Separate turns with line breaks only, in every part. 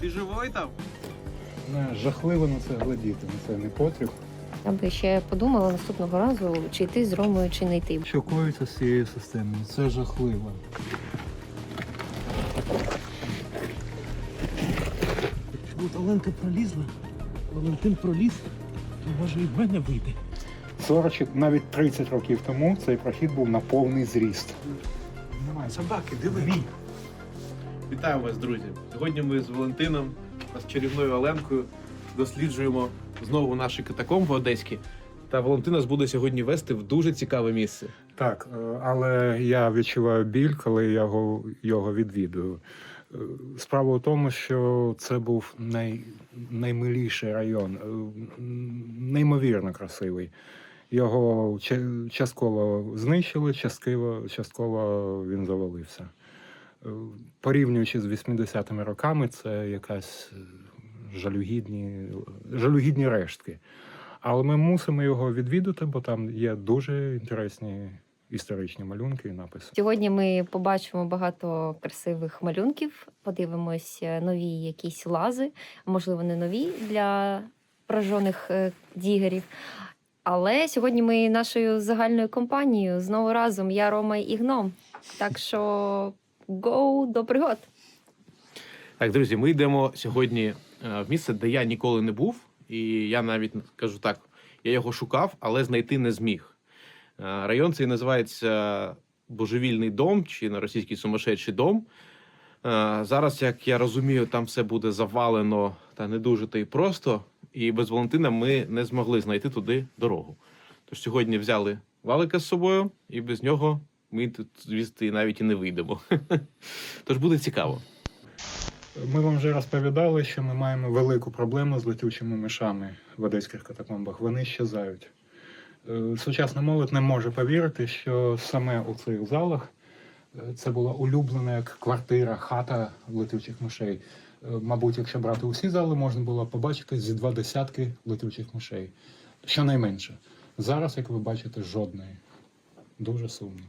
Ти живой там?
Не, жахливо на це глядіти, на це не потріб.
Я би ще подумала наступного разу, чи йти з Ромою, чи не йти.
Що коїться з цією системою? Це жахливо.
От Оленка пролізла, Валентин проліз, то може і в мене вийде.
40, чи навіть 30 років тому цей прохід був на повний зріст.
Немає собаки, диви. Вітаю вас, друзі! Сьогодні ми з Валентином та з чарівною Оленкою досліджуємо знову наші катакомби одеські. Та Валентин нас буде сьогодні вести в дуже цікаве місце.
Так, е, але я відчуваю біль, коли я його, його відвідую. Е, Справа в тому, що це був най, наймиліший район, е, неймовірно красивий. Його частково знищили, частково, частково він завалився. Е, Порівнюючи з 80-ми роками, це якась е, жалюгідні, жалюгідні рештки. Але ми мусимо його відвідати, бо там є дуже інтересні історичні малюнки і написи.
Сьогодні ми побачимо багато красивих малюнків, подивимось е, нові якісь лази, можливо, не нові для прожжених е, дігерів. Але сьогодні ми нашою загальною компанією знову разом я, Рома і Гном. Так що go до пригод!
Так, друзі, ми йдемо сьогодні е, в місце, де я ніколи не був, і я навіть кажу так: я його шукав, але знайти не зміг. Е, Район цей називається Божевільний дом чи на російський сумасшедший дом. Е, Зараз, як я розумію, там все буде завалено та не дуже та й просто. І без Валентина ми не змогли знайти туди дорогу. Тож сьогодні взяли валика з собою, і без нього ми тут звідти навіть і не вийдемо. Тож буде цікаво.
Ми вам вже розповідали, що ми маємо велику проблему з летючими мишами в одеських катакомбах. Вони щезають. Е, Сучасна молодь не може повірити, що саме у цих залах е, це була улюблена як квартира, хата летучих мишей. Е, Мабуть, якщо брати усі зали, можна було побачити зі два десятки летучих мишей. Щонайменше. Зараз, як ви бачите, жодної. Дуже сумно.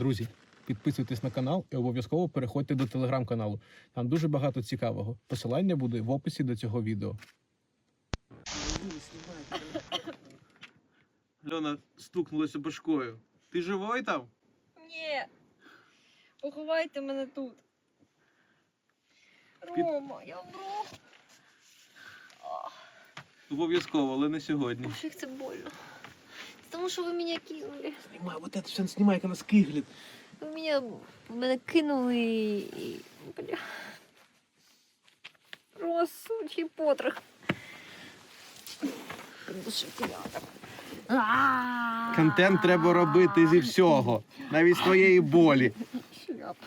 Друзі, підписуйтесь на канал і обов'язково переходьте до телеграм-каналу. Там дуже багато цікавого. Посилання буде в описі до цього відео. Льона стукнулася башкою. Ти живой там?
Ні, поховайте мене тут. Рома, я вмру.
Обов'язково, але не сьогодні.
Боже, як це больно. Тому що ви мене кинули.
Знімай, вот это все знімай, як вона скиглить.
Ви мене, мене кинули і. Бля. Розсучий потрох.
Контент треба робити зі всього, навіть з твоєї болі.
Шляпа.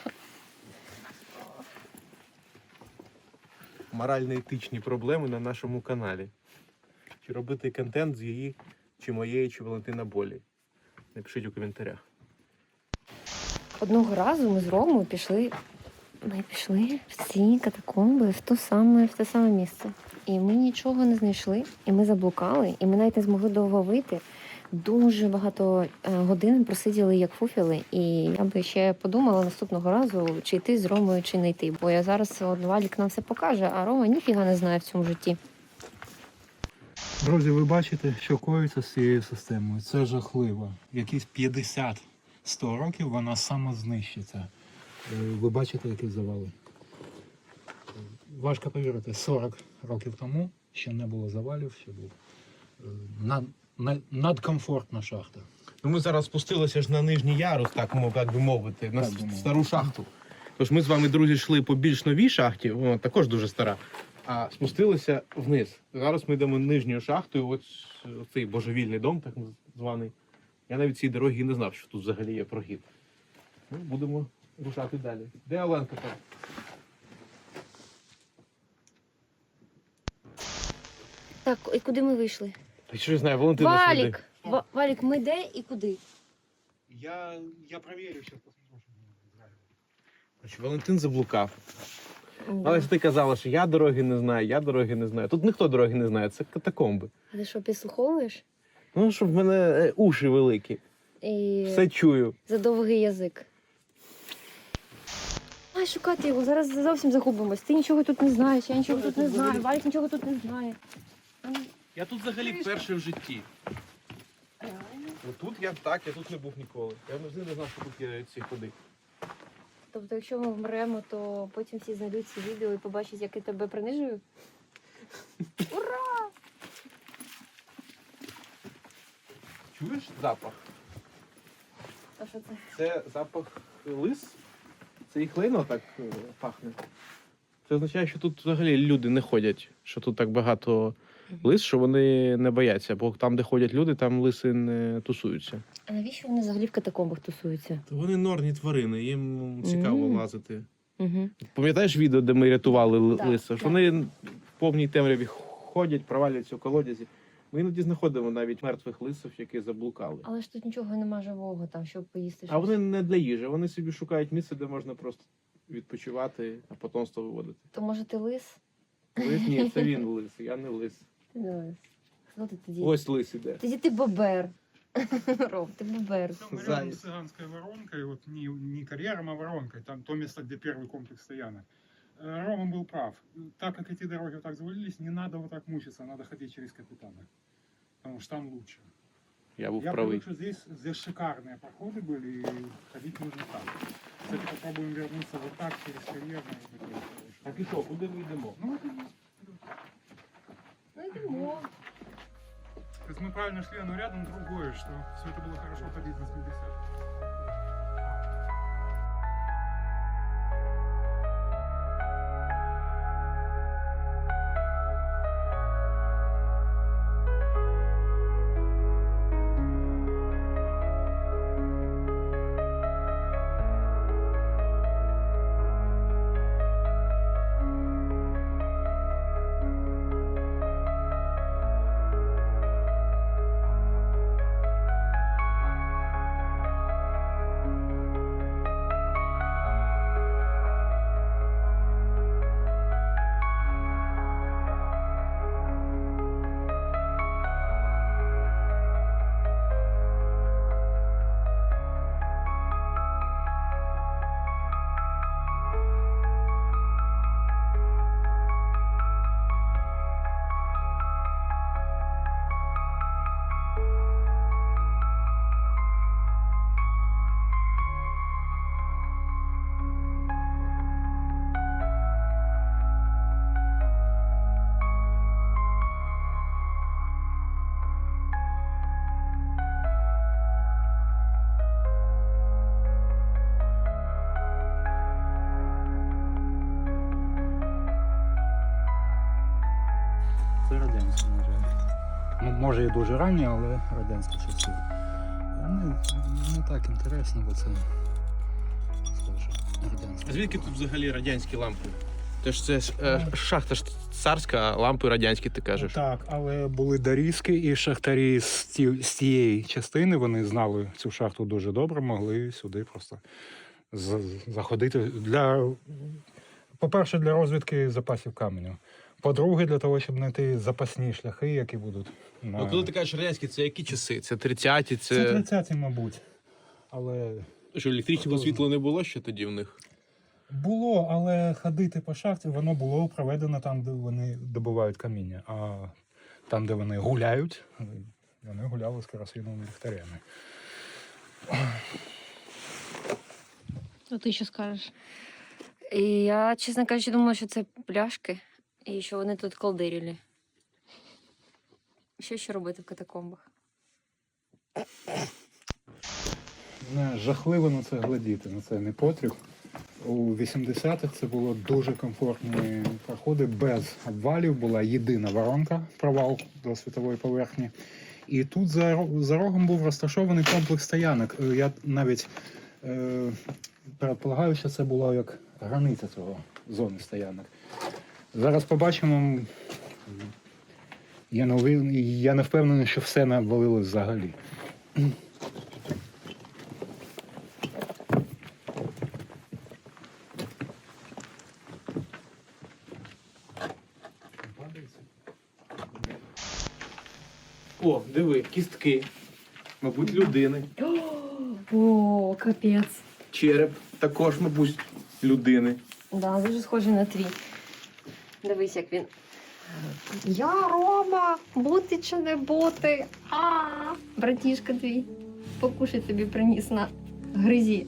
Морально-етичні проблеми на нашому каналі. Чи робити контент з її, чи моєї, чи Валентина болі? Напишіть у коментарях.
Одного разу ми з Ромою пішли. Ми пішли в ці катакомби в то саме, в те саме місце. І ми нічого не знайшли, і ми заблукали, і ми навіть не змогли довго вийти. Дуже багато е, годин просиділи як фуфіли, і я би ще подумала наступного разу, чи йти з Ромою, чи не йти. Бо я зараз от Валік нам все покаже, а Рома ніфіга не знає в цьому житті.
Друзі, ви бачите, що коїться з цією системою. Це жахливо. Якісь 50-100 років вона сама знищиться. Е, Ви бачите, які завали. Важко повірити, 40 років тому ще не було завалів, ще був е, над, над- надкомфортна шахта.
Ну, ми зараз спустилися ж на нижній ярус, так, так би мовити, на
Так
стару шахту. Тож ми з вами, друзі, йшли по більш новій шахті, вона також дуже стара, а спустилися вниз. Зараз ми йдемо нижньою шахтою, ось цей божевільний дом, так званий. Я навіть цієї дороги і не знав, що тут взагалі є прохід. Ну, будемо рушати далі. Де Оленка там?
Так, і куди ми вийшли?
Та що я знаю, Валентина сюди.
Валік! Ва- Валік, ми де і куди?
Я, я перевірю, що посмотрю.
Короче, Валентин заблукав. Але ж ти казала, що я дороги не знаю, я дороги не знаю. Тут ніхто дороги не знає, це катакомби.
А ти що, підслуховуєш?
Ну, щоб в мене е, уші великі.
і
Все чую.
за довгий язик. Ай, шукати його, зараз зовсім загубимось. Ти нічого тут не знаєш, я нічого тут не знаю, Валік нічого тут не знає.
Я тут взагалі вперше в житті. Тут я так, я тут не був ніколи. Я завжди не знав, що тут є ці ходи.
Тобто, якщо ми вмремо, то потім всі знайдуть ці відео і побачать, як я тебе принижую. Ура!
Чуєш запах?
А що це?
Це запах лис. Це їх лайно так е, пахне. Це означає, що тут взагалі люди не ходять, що тут так багато лис, що вони не бояться, бо там, де ходять люди, там лиси не тусуються.
А навіщо вони взагалі в катакомбах тусуються?
То вони норні тварини, їм цікаво
Мгм.
лазити.
Угу.
Пам'ятаєш відео, де ми рятували ли-
Так,
лиса? Ж
так.
Вони в повній темряві ходять, провалюються у колодязі. Ми іноді знаходимо навіть мертвих лисів, які заблукали.
Але ж тут нічого нема живого, там, щоб поїсти.
А вони не для їжі, вони собі шукають місце, де можна просто відпочивати, а потомство виводити.
То може ти лис?
Лис ні, це він лис, я не лис.
Ти не лис. Хто ти тоді?
Ось лис іде.
Тоді ти бобер. Ром, ти бобер.
Там рядом
Заяц.
с цыганской воронкой, вот не, не карьером, а воронкой, там то место, где первый комплекс стоянок. Э, Рома был прав. Так как эти дороги вот так завалились, не надо вот так мучиться, надо ходить через капитана. Потому что там лучше.
Я був
Я
правий.
привык, что здесь, здесь шикарные проходы были, и ходить нужно так. Кстати, попробуем вернуться вот так, через карьерный. вот такой хороший.
Так і що, куди ми йдемо?
Ну, вот и есть.
Ну йдемо.
То есть мы правильно шли, но рядом другое, что все это было хорошо ходить на 70.
Може і дуже ранні, але радянські часи. Не, не так інтересно, бо це схоже радянське.
А звідки тут взагалі радянські лампи? Тож це ж е, шахта ж царська, а лампи радянські, ти кажеш.
Так, але були дорізки, і шахтарі з, ті, з тієї частини вони знали цю шахту дуже добре, могли сюди просто заходити. Для, по-перше, для розвідки запасів каменю. По-друге, для того, щоб знайти запасні шляхи, які будуть на
Ну, коли ти кажеш радянські, це які часи? Це 30-ті,
це
це.
30-ті, мабуть. Але
Що електричного світла не було ще тоді в них?
було, але ходити по шахті, воно було проведено там, де вони добувають каміння. А там, де вони гуляють, вони гуляли з керосиновими ліхтарями.
Що ти ще скажеш?
І я, чесно кажучи, думала, що це пляшки і що вони тут колдирілі. Що ще робити в катакомбах?
Не, жахливо на це глядіти, на це не потріб. У 80-х це було дуже комфортні проходи без обвалів, була єдина воронка, провал до світової поверхні. І тут за, за рогом був розташований комплекс стоянок. Е, Я навіть е, предполагаю, що це було як границя цього зони стоянок. Зараз побачимо. Я не, уві- я не впевнений, що все навалилось взагалі.
О, диви, кістки. Мабуть, людини.
О, О, капець.
Череп також, мабуть, людини.
Да, дуже схожий на твій. Дивись, як він. Я Рома, бути чи не бути. А, братішка твій. Покушай тобі приніс на гризі.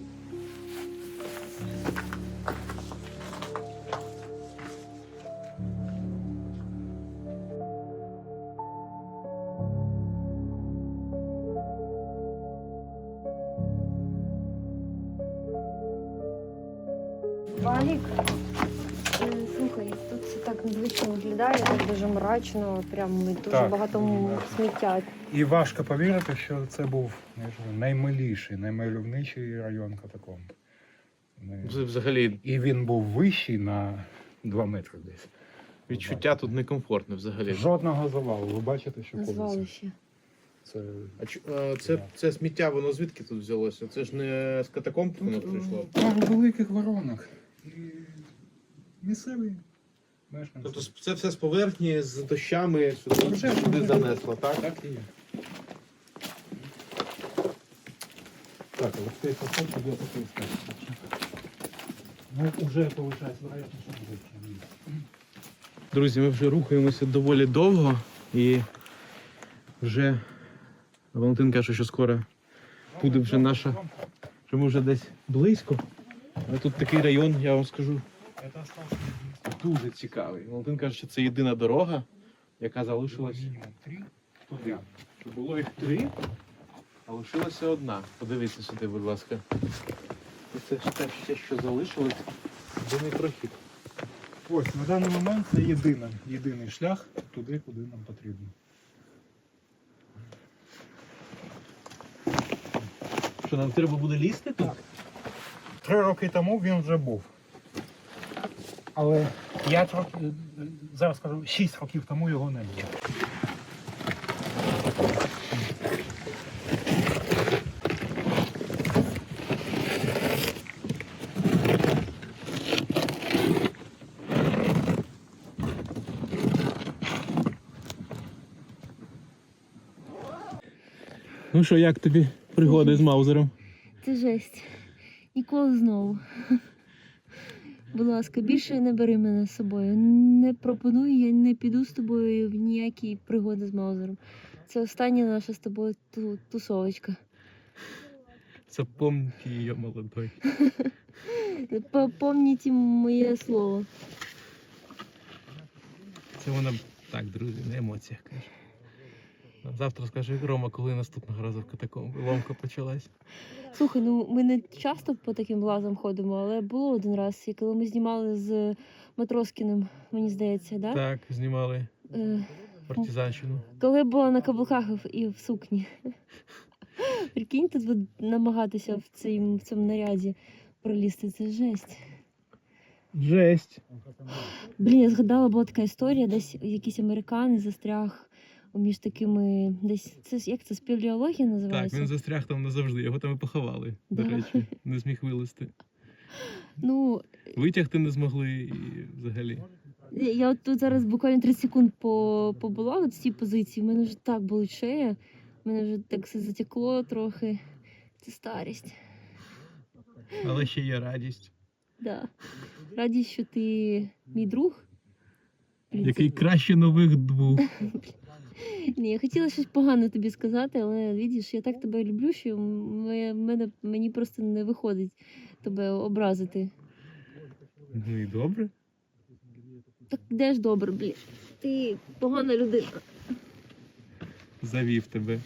Мрачно, прям дуже
Так.
багато м- сміття.
І важко повірити, що це був наймиліший, наймальовничий район катакомб.
Взагалі
І він був вищий на 2 метри десь.
відчуття тут некомфортне взагалі.
Жодного завалу. Ви бачите, що колиться.
Звалище.
Це
А чу- це, це сміття, воно звідки тут взялося? Це ж не з катакомб воно прийшло.
Там великих воронок. І місцеві мешканці.
Тобто це все з поверхні, з дощами сюди,
Вже,
сюди занесло, так?
Так і є. Так, Олексій Фасович буде такий скажімо. Ну, вже виходить, вероятно, що буде.
Друзі, ми вже рухаємося доволі довго і вже Валентин каже, що скоро буде вже наша, що ми вже десь близько. А тут такий район, я вам скажу, дуже цікавий. Валентин каже, що це єдина дорога, яка залишилась туди. Що було їх три, а лишилася одна. Подивіться сюди, будь ласка. І це ж те, ще, що залишилось, єдиний прохід.
Ось на даний момент це єдина, єдиний шлях туди, куди нам потрібно.
Що нам треба буде лізти тут?
Три роки тому він вже був. Але п'ять років, зараз скажу, шість років тому його не було.
Ну що, як тобі пригоди з Маузером?
Це жесть. Ніколи знову. Будь ласка, більше не бери мене з собою. Не пропоную, я не піду з тобою в ніякі пригоди з Маузером. Це остання наша з тобою ту- тусовочка.
Запомните її молодой.
Попомніть моє слово.
Це вона так, друзі, на емоціях каже. Завтра скаже Рома, коли наступного разу в катакомби. Ломка почалась.
Слухай, ну ми не часто по таким лазам ходимо, але було один раз, і коли ми знімали з Матроскіним, мені здається, да?
Так, знімали
Е,
партизанщину.
коли була на каблуках і в- сукні. Прикинь, тут намагатися в, цим, в цьому наряді пролізти, це жесть.
Жесть.
Блін, я згадала, була така історія, десь якийсь американець застряг між такими, десь це як це спелеологія
Так, він застряг там назавжди, його там і поховали, до речі. Не зміг вилезти.
Ну,
Витягти не змогли і взагалі.
Я от тут зараз буквально 30 секунд по, побула от в цій позиції. У мене вже так болить шея. У мене вже так все затекло трохи. Це старість.
Але ще є радість.
Да. Раді, що ти мій друг.
Який краще нових двох.
Ні, я хотіла щось погане тобі сказати, але видиш, я так тебе люблю, що моє- мене, мені просто не виходить тебе образити.
Ну і добре.
Так де ж добре, блін. Ти погана людина.
Завів тебе.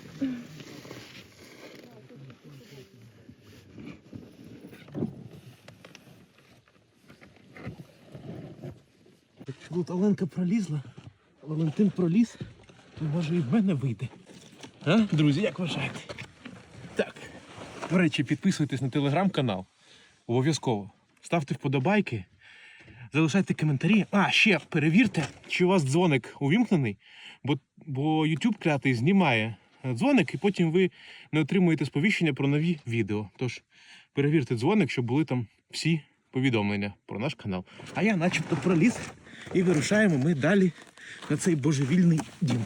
Тут Оленка пролізла, Валентин проліз, може і в мене вийде. А, друзі, як вважаєте? Так. До речі, підписуйтесь на телеграм-канал. Обов'язково. Ставте вподобайки, залишайте коментарі. А, ще перевірте, чи у вас дзвоник увімкнений, бо, бо YouTube клятий знімає е, дзвоник, і потім ви не отримуєте сповіщення про нові відео. Тож перевірте дзвоник, щоб були там всі повідомлення про наш канал. А я начебто проліз і вирушаємо ми далі на цей божевільний дім.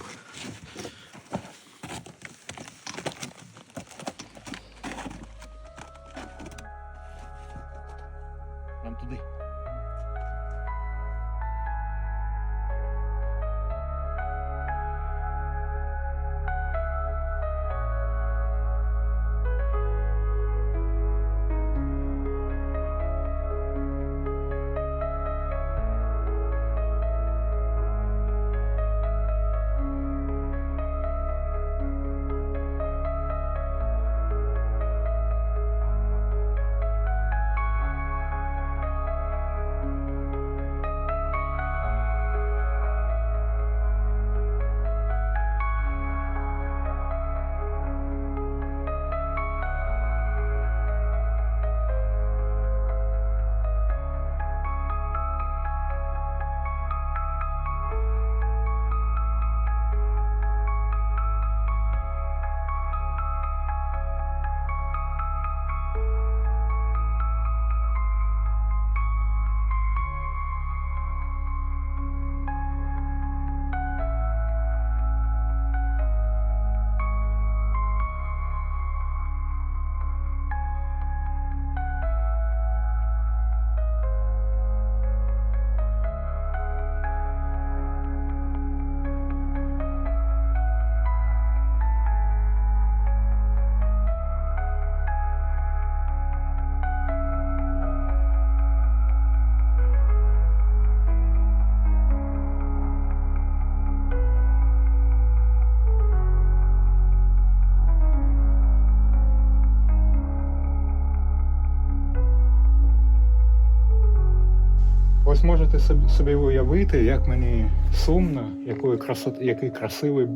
Ось можете собі, уявити, як мені сумно, якою красот, який красивий,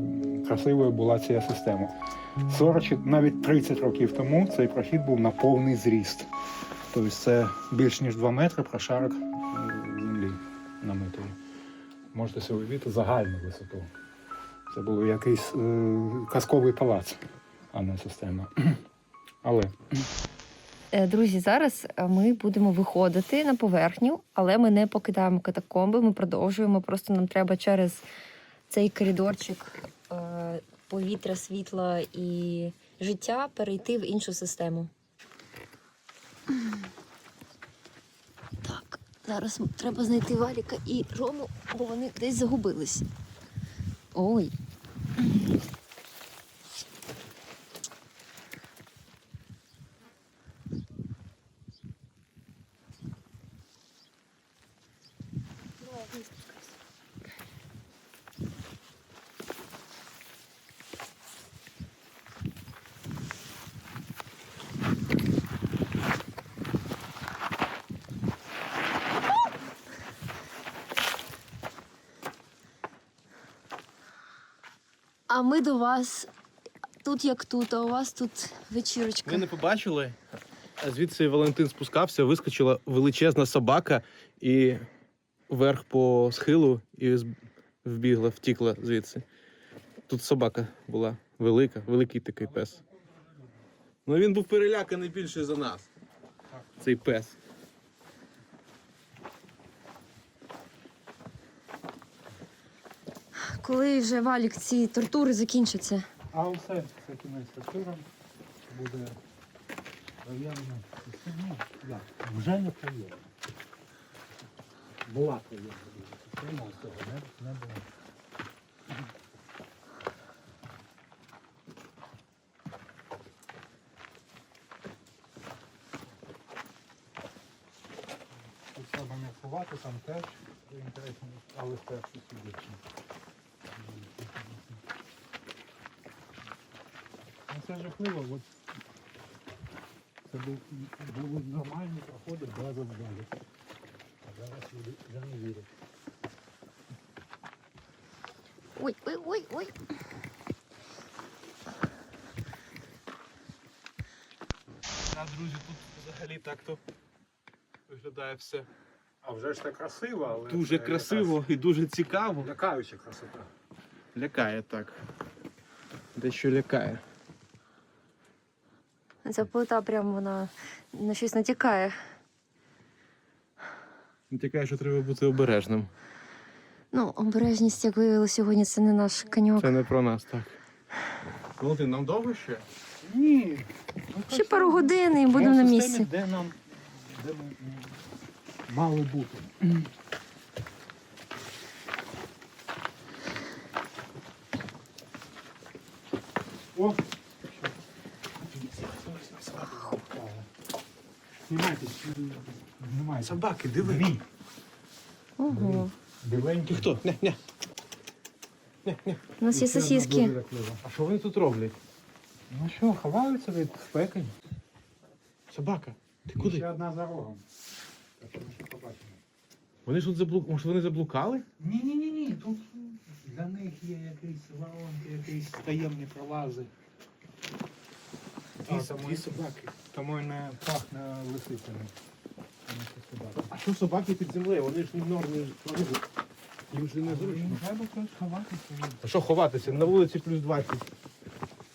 красивою була ця система. 40, навіть 30 років тому цей прохід був на повний зріст. Тобто це більш ніж 2 метри прошарок е, землі намитої. Можете собі уявити загальну висоту. Це був якийсь е, казковий палац, а не система. Але
Друзі, зараз е, ми будемо виходити на поверхню, але ми не покидаємо катакомби. Ми продовжуємо. Просто нам треба через цей коридорчик е, повітря, світла і життя перейти в іншу систему. Так, зараз треба знайти Валіка і Рому, бо вони десь загубились. Ой. А ми до вас тут як тут, а у вас тут вечірочка.
Ви не побачили? Звідси Валентин спускався, вискочила величезна собака і вверх по схилу і вбігла, втікла звідси. Тут собака була велика, великий такий пес. Ну він був переляканий більше за нас. Цей пес.
Коли вже Валік ці тортури закінчаться?
А все, це кінець тортура буде проявлено. Ну, як, вже не проявлено. Була проявлена система, цього не, не було. Треба міркувати, там теж інтересно, але теж сусідичні. Ну, це жахливо, от це був, були нормальні проходи без обвалів. А зараз люди вже не вірять.
Ой, ой, ой, ой.
А друзі, тут взагалі так-то виглядає все
А вже ж це красиво, але
дуже
це
красиво і дуже цікаво.
якась Лякаюча красота.
Лякає так. Дещо лякає.
Ця плита прямо вона на щось натякає.
Тільки що треба бути обережним.
Ну, обережність, як виявилося сьогодні, це не наш коньок.
Це не про нас, так. Валентин, нам довго ще?
Ні. ну,
Ще пару годин і будемо на місці.
Де нам де ми м, мали бути. Знімайте.
Собаки, диви.
Дві.
Ого.
Біленькі.
Ти хто? Не, не.
У нас є
ще
сосиски.
А що вони тут роблять?
Ну що, ховаються від спеки.
Собака. Ти
Ще
куди?
одна за рогом. Так що ми ще побачимо.
Вони ж тут заблукали. Може вони заблукали?
Ні, ні, ні, ні. Тут для них є якісь воронки, якісь таємні пролази.
Дві собаки.
Тому й не пахне лисицями.
А що собаки під землею? Вони ж не норми. Їм же не зручно.
Треба щось ховатися.
А що ховатися? На вулиці плюс 20.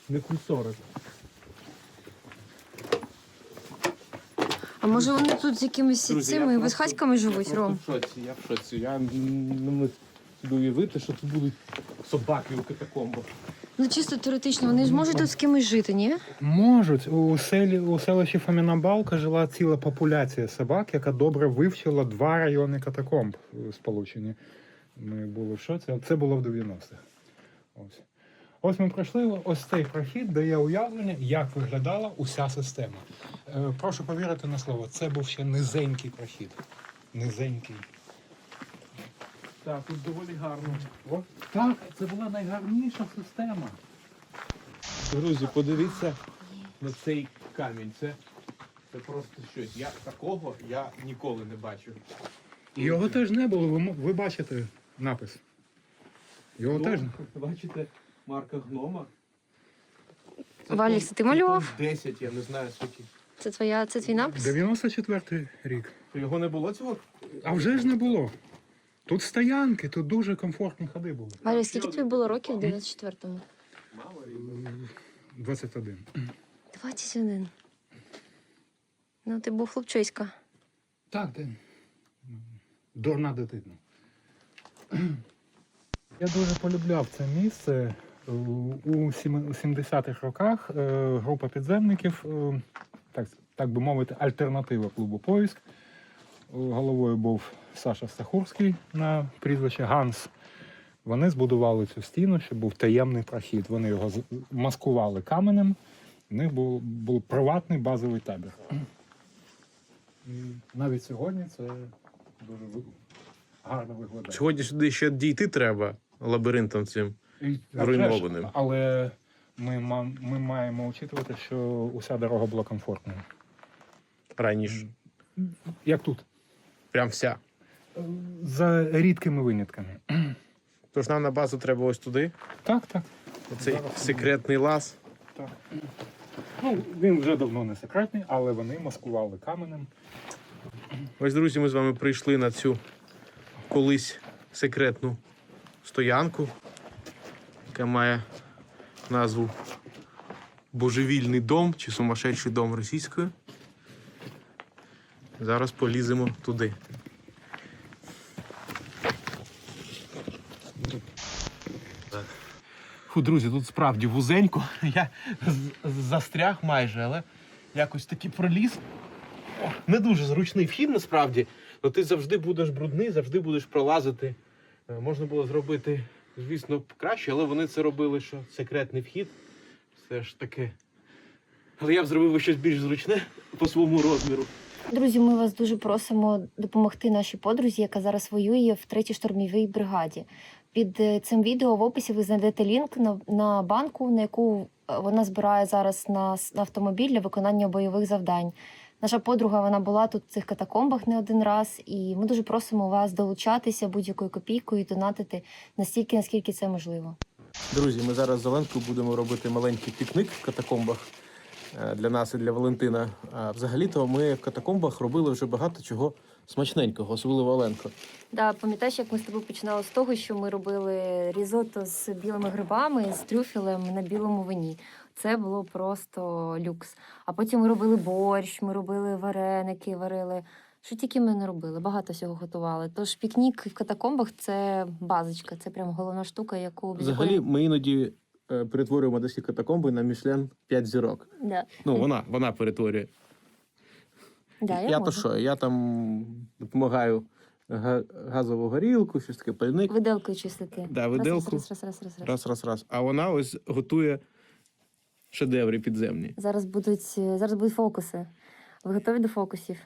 Не плюс 40.
А може вони тут з якимись
Друзі,
цими
я
безхатьками живуть,
я
Ром?
просто в шоці, я в шоці. Я не можу собі уявити, що тут будуть собаки у катакомбах.
Ну чисто теоретично, вони ж можуть тут з кимось жити, ні?
Можуть. У селі у селищі Фоміна Балка жила ціла популяція собак, яка добре вивчила два райони катакомб сполучені. Ми були в шоці, а це було в 90-х. Ось. Ось ми пройшли ось цей прохід, дає уявлення, як виглядала уся система. Е, прошу повірити на слово, це був ще низенький прохід. Низенький.
Так, тут доволі гарно.
От так, це була найгарніша система.
Друзі, подивіться на цей камінь. Це, це просто щось. Я такого я ніколи не бачив.
Його теж не було, ви, ви бачите напис. Його теж. не-
Бачите, марка гнома.
Це ти малював?
10, я не знаю скільки.
Це твоя, це твій напис?
94-й рік.
Його не було цього?
А вже ж не було. Тут стоянки, тут дуже комфортні ходи були.
Валік, скільки тобі було років в 94-му?
Мало
21.
21. Ну, ти був хлопчиська.
Так, ти. Дурна дитина. Я дуже полюбляв це місце. У 70-х роках е, група підземників, е, так, так би мовити, альтернатива клубу Поїзк. Е, Головою був Саша Стахурський на прізвище Ганс. Вони збудували цю стіну, щоб був таємний прохід. Вони його маскували каменем. У них був, був приватний базовий табір. І навіть сьогодні це дуже гарно виглядає.
Сьогодні сюди ще дійти треба лабіринтом цим. Зруйнованим.
Але ми, ми маємо учитувати, що уся дорога була комфортною.
Раніше.
Як тут?
Прям вся.
За рідкими винятками.
Тож нам на базу треба ось туди.
Так, так.
Оцей секретний лаз.
так. Ну, він вже давно не секретний, але вони маскували каменем.
Ось, друзі, ми з вами прийшли на цю колись секретну стоянку, яка має назву Божевільний дом чи сумасшедший дом російською. Зараз поліземо туди. Фу, друзі, тут справді вузенько. Я застряг майже, але якось таки проліз. О, не дуже зручний вхід насправді, але ти завжди будеш брудний, завжди будеш пролазити. Е, Можна було зробити, звісно, краще, але вони це робили, що секретний вхід. Все ж таки. Але я б зробив щось більш зручне по своєму розміру.
Друзі, ми вас дуже просимо допомогти нашій подрузі, яка зараз воює в третій штурмовій бригаді. Під е, цим відео в описі ви знайдете лінк на, на банку, на яку е, вона збирає зараз на, на автомобіль для виконання бойових завдань. Наша подруга вона була тут в цих катакомбах не один раз, і ми дуже просимо вас долучатися будь-якою копійкою і донатити настільки, наскільки це можливо.
Друзі, ми зараз з Оленкою будемо робити маленький пікник в катакомбах е, для нас і для Валентина. А взагалі-то ми в катакомбах робили вже багато чого смачненького, особливо Оленко.
Да, пам'ятаєш, як ми з тобою починали з того, що ми робили різото з білими грибами, з трюфелем на білому вині. Це було просто люкс. А потім ми робили борщ, ми робили вареники, варили. Що тільки ми не робили, багато всього готували. Тож пікнік в катакомбах це базочка, це прям головна штука, яку
Взагалі, ми іноді е, перетворюємо одеські катакомби на Мішлен 5 зірок.
да.
Ну, вона, вона перетворює.
Да, я
я то що, я там допомагаю га- газову горілку, щось таке пальник.
Виделкою чистити.
Да, виделку.
Раз, раз, раз, раз, раз.
Раз, раз, раз. А вона ось готує шедеври підземні.
Зараз будуть е, зараз будуть фокуси. Ви готові до фокусів?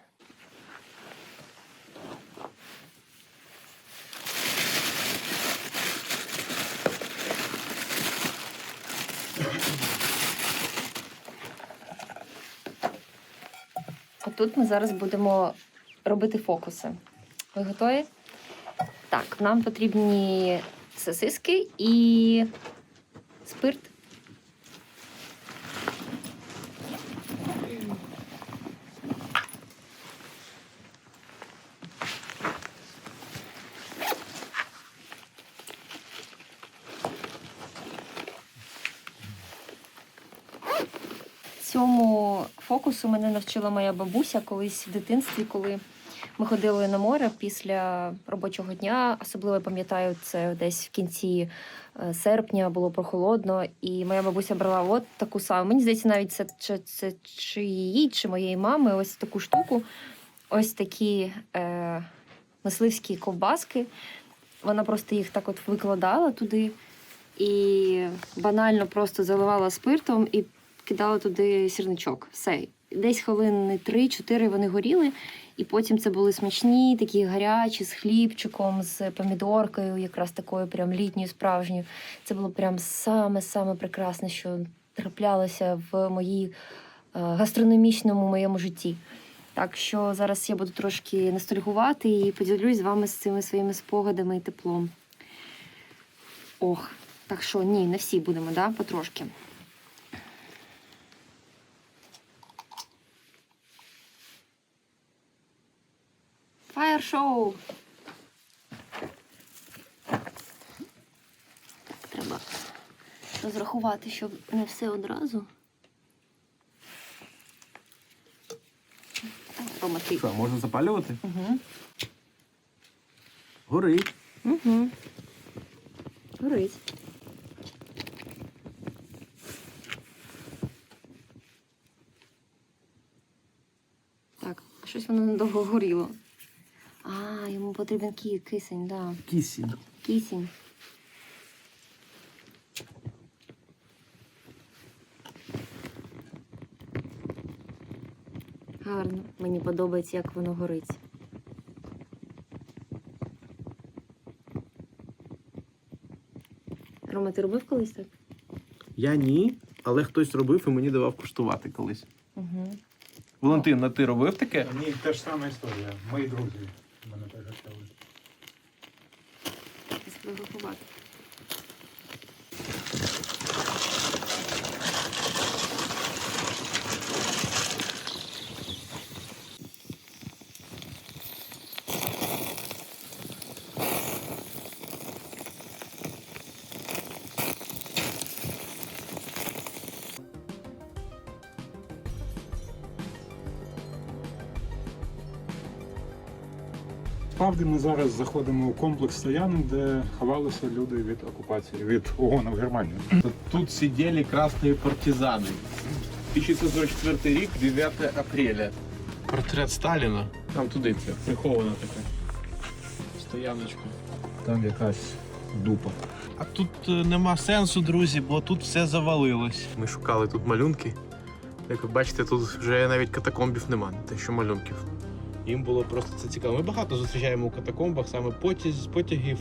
Отут ми зараз будемо робити фокуси. Ви готові? Так, нам потрібні сосиски і спирт. Цьому фокусу мене навчила моя бабуся колись в дитинстві, коли ми ходили на море після робочого дня. Особливо пам'ятаю, це десь в кінці е, серпня було прохолодно, і моя бабуся брала от таку саму. Мені здається, навіть це, це, це чи її, чи моєї мами, ось таку штуку, ось такі е, мисливські ковбаски. Вона просто їх так от викладала туди і банально просто заливала спиртом і кидала туди сірничок. Все. Десь хвилини 3-4 вони горіли, і потім це були смачні, такі гарячі, з хлібчиком, з помідоркою, якраз такою прям літньою, справжньою. Це було прям саме-саме прекрасне, що траплялося в моїй е, гастрономічному моєму житті. Так що зараз я буду трошки ностальгувати і поділюсь з вами з цими своїми спогадами і теплом. Ох, так що ні, не всі будемо, да? потрошки. Фаєр-шоу! Треба розрахувати, щоб не все одразу. Рома, ти.
Що, можна запалювати?
Угу.
Горить.
Угу. Горить. Так, щось воно недовго горіло. А, йому потрібен ки- кисень, да.
Кисінь.
Кисень. Гарно. Мені подобається, як воно горить. Рома, ти робив колись так?
Я ні, але хтось робив і мені давав куштувати колись.
Угу.
Валентин, а ти робив таке?
Ні, та ж сама історія. Мої друзі Справді ми зараз заходимо у комплекс стоянок, де ховалися люди від окупації, від угону в Германію.
Тут сидели красные партизаны. 1944 рік, 9 апреля. Портрет Сталіна. Там туди це прихована така стояночка.
Там якась дупа.
А тут е, нема сенсу, друзі, бо тут все завалилось. Ми шукали тут малюнки. Як ви бачите, тут вже навіть катакомбів нема, те що малюнків. Їм було просто це цікаво. Ми багато зустрічаємо у катакомбах, саме потяг, потягів